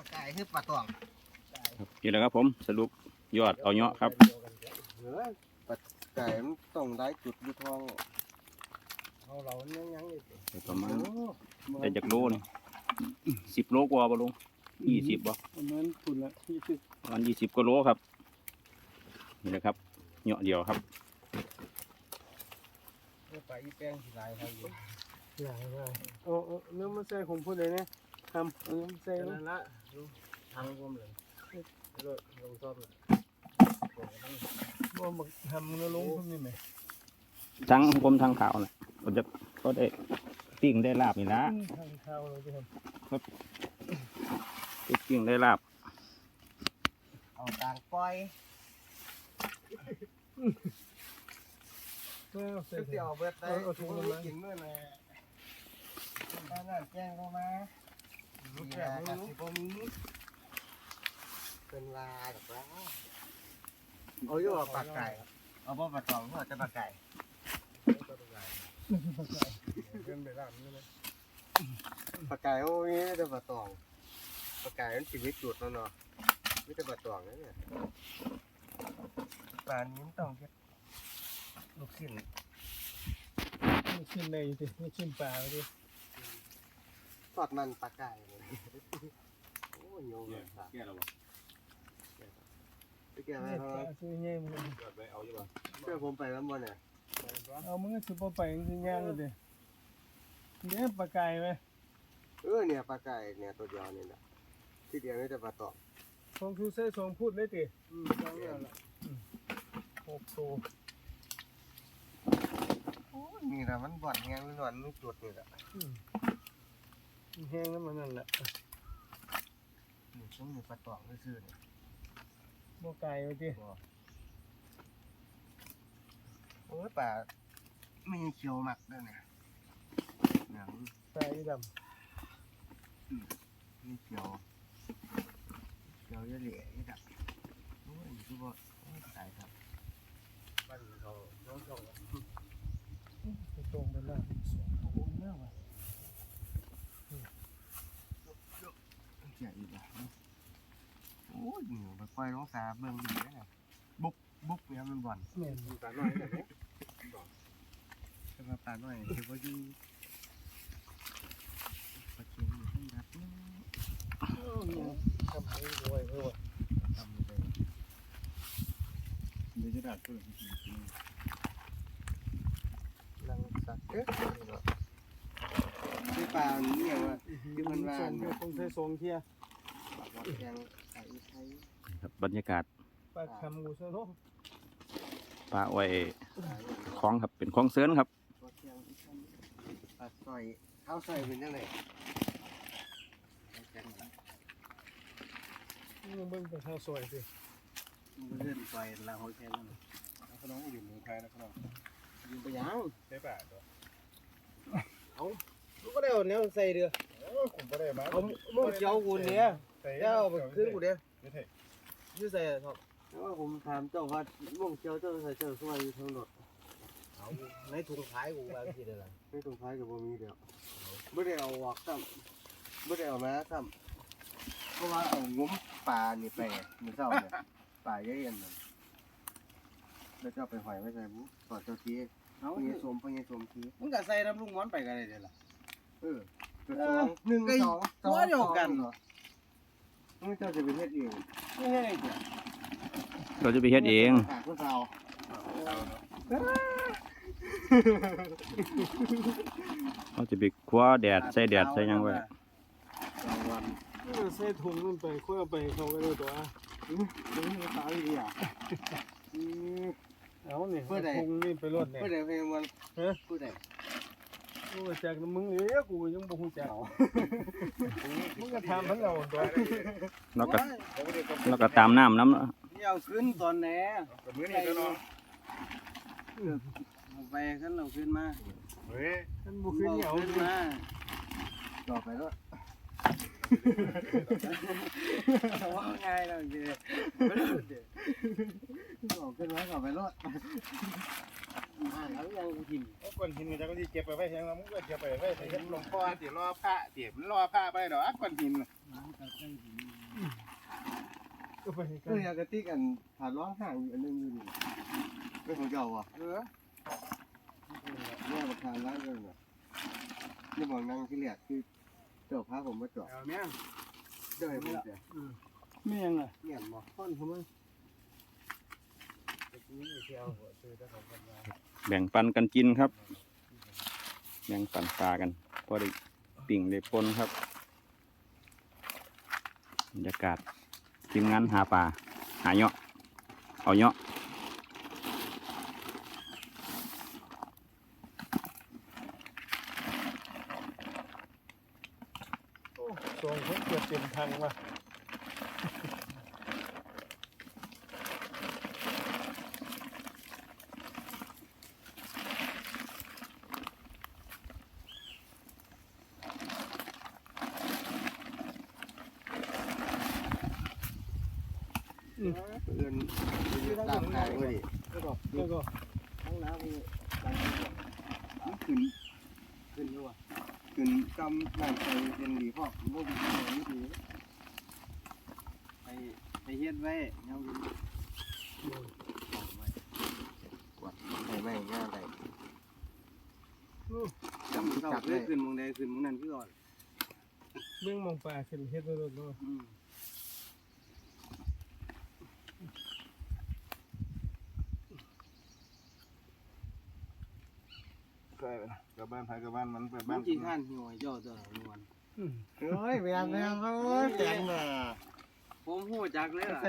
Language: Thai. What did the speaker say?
ลาไก่คือปลาตวงครับนี่แหละครับผมสรุปยอดเอาเนาะครับเฮ้ยปลาไก่มันต้องได้จุดอยู่ท้องเอาเรายังยังอีกได้ประมาณได้จากโลนี่สิบโลกว่าบ่ลุงยี่สิบบ่ประมาณคุณละยี่สิบประมาณยี่สิบกว่าโลครับนี่แหละครับเหาะเดียวครับปลาอีแป้งสิลายทางอยู่ใหญ่ใหญ่เอาเอาเนื้อมาใส่ผมพูดเลยนะ ทำเอาเนื้อมาใส่ลนั่นละทางผมเลยรถลงซ่อมเลยบ่มาทำเนื้อลงพุ่นนี่ไหมทั้งผมทั้งขาวนะก็จะก็ได้ปิ้งได้ลาบนี่ละทางข้าวเราจะทปิ้งได้ลาบเอาต่างปล่อยำเออใส่เดี๋ยวเบิดได้เอาถุงมา กินเมื่อไหร่บ้านนั่นแจ้งเข้ามา ลูกแก่กับสิบมีเป็นลาดอกแล้วเอาอยู่ว่าปลาไก่เอาบ่ปลาตองเอาจะปลาไก่เป็นไปได้นี่นะปลาไก่โอ้ยแต่ปลาตองปลาไก่มันชีวิตจุดแล้วเนาะไม่แต่ปลาตองนะเนี่ยปลานี้มันต้องเก็บลูกชิ้นไม่ชิมได้สิไม่ชิมปลาดิ ทอดมันปลาไก่เลยโอ้ยโยงเลยครับแก่แล้วบ่ไปแก่ไหมเนี่ยคปรัลาบซื้อเงี้ยมึงไปเอาอยู่บ่เพื่อผมไปแล้วบ่เนี่ยเอามึงก็สิบ่ไปสิย่างเลยเด้เนี่ยปลาไก่ไหมเออเนี่ยปลาไก่เนี่ยตัวเดียวนี่แหละที่เดียวนี่แต่ปลาตองของทูเซ่สองพูดได้ติอืมจังเนี่ยล่ะอืมหกตัวโอ้ยนี่แหละมันบ่อนแหงนอนไม่จุดนี่แหละอืม แห้งแล้วมันนั่นแหละนี่ต้องมีปลาตองซื่อๆเนี่ยบ่ไก่ไปดิโอ้ยปลาไม่เขียวหมักด้วยเนี่ยหนังไก่ดนี่เขียวเขียวเยอะเหลี่ยนี่ครับโอ้ยนี่คือบ่โอ้ยตายครับบ้านเขาน้องเขาำไปตรงไปแล้วสองตัวมากว่ะ เขียอีกอะโอ้ยนี่ไปป ล่อยน้องสาเบิ่งดีเลยนะบุกบุกเนี่ยมันบ่อนแม่นปลาน้อยแบบนี้ปลาน้อยคือว่าอยู่ปลาเค็มอยู่ที่นัดนี่ยทำให้รวยเพิ่นว่ะทำเลยเดี๋ยวจะได้ตัวลังสักเอ๊ะที่ปลาเนี่ยว่าที่มันวาส่งเนี่ยต้องใช้สองเที่ย ครับบรรยากาศปลาคำกูซะเนาะปลาอ้อยปลาคลองครับเป็นคลองเซินครับหมอแดงอีกชั้นปลาซอยข้าวซอยเป็นยังไงมึงเบิ่งไปทางซอยสิมันเลื่อนซอยลาหัวแกงขนมอยู่เมืองไทยนะขนมยิงไปยังใช่ป่ะตัวลูกก็ได้เอาแนวใส่เดือโอ้ผมบ่ได้มาเอามึงเจียวกูเนี่ยใส่ เจ้าไปขึ้นกูเด้ไม่ใช่ยืดใส่ครับแล้วว่าผมถามเจ้าว่าม่วงเจียวเจ้าใส่เจ้าซอยอยู่ทั้งรถเอาในถุงท้ายกูบางทีเดียวละไม่ตรงท้ายกับบ่มีเดียวไม่ได้เอาออกซ้ำไม่ได้เอามาซ้ำเพราะว่าเอางุ้มปลานี่ไปมือเจ้าเนี่ยปลาเยอะเย็นนั่นแล้วเจ้าไปหอยไม่ใส่บุก่อนเจ้าทีเอาพญสมพญสมทีมึงก็ใส่น้ำลุงม้อนไปกันเลยเดี๋ยวละเออจุดสองหนึ่งสองสองหัวเดียวกันเหรอ มึงเจ้าจะไปเฮ็ดเองไม่ใช่เดี๋ยวเราจะไปเฮ็ดเองฝากพวกเราเราจะไปคว้าแดดใส่แดดใส่หยังไว้สองวันเออใส่ถุงมันไปค่อยเอาไปเขาก็ได้ตัวมึงมีสาวดีอะอืมเอาเนี่ยเพื่อใดถุงนี่ไปรถเนี่ยผู้ใดเพลงมันฮะผู้ใด โอ้จากน้ำมึงเอ้ยกูยังบ่ฮู้จักมึงก็ถามมันเอาตัวแล้วก็แล้วก็ตามน้ำน้ำเนาะนี่เอาขึ้นตอนไหนกับมื้อนี้ก็เนาะเอาไปขึ้นเราขึ้นมาเฮ้ยมันบ่ขึ้นเหนียวขึ้นมาต่อไปแล้วว่าไงเราเดี๋ยวต่อขึ้นไว้ต่อไปรถอ่าน แล้วยังกินเอาก้อนหินจาก็ที่เก็บไปไว้แฮงแล้วมึงก็เก็บไปไว้ใส่เฮ็ดลงคอสิรอพระสิมันรอพระไปดอกก้อนหินก็ไปกัก็นยากระติกอันผ่านร้องห่างอยู่อันนึงอยู่นี่เป็นของเจ้าอะเออแม่ประธานร้านเงินอะนี่บอกนั่งที่แรกคือเจ้าพาผมมาจอดเอาแม่งเจ้าให้ผมเสียไม่ยังอะเงียบบ่ค่อนเขามั้งนี่เที่ยวหัวซื้อแต่ของคนม แบ่งปันกันกินครับ แบ่งปันปลากันพอได้ปิ่งได้ปนครับบรรยากาศทีมงานหาปลาหาเนาะเอาเนาะโอ้สองคนเกือบเต็มทางว่ะ เอื่นตามทางก็ดิแล้วก็แล้วก็ทั้งน้ำมีตังค์มันขึ้นขึ้นด้วยขึ้นกำนั่นไปเป็นดีพ่อผมก็ดีนี่ดีไปไปเฮ็ดไว้ยังมีใส่ไม่ง่ายเลยจำเศร้าเคยขึ้นมองใดขึ้นมองนั้นคือก่อนเรื่องมองปลาขึ้นเฮ็ดรถเนาะ อืมใช่กับบ้านไทยกับบ้านมันเปิดมับ้านนกี่ขั้นหัวเจ้าตัวหนวลอืมเฮ้ยแม่แม่เฮ้ยแข็งน่ะ ผมหูจักเลยล่ะ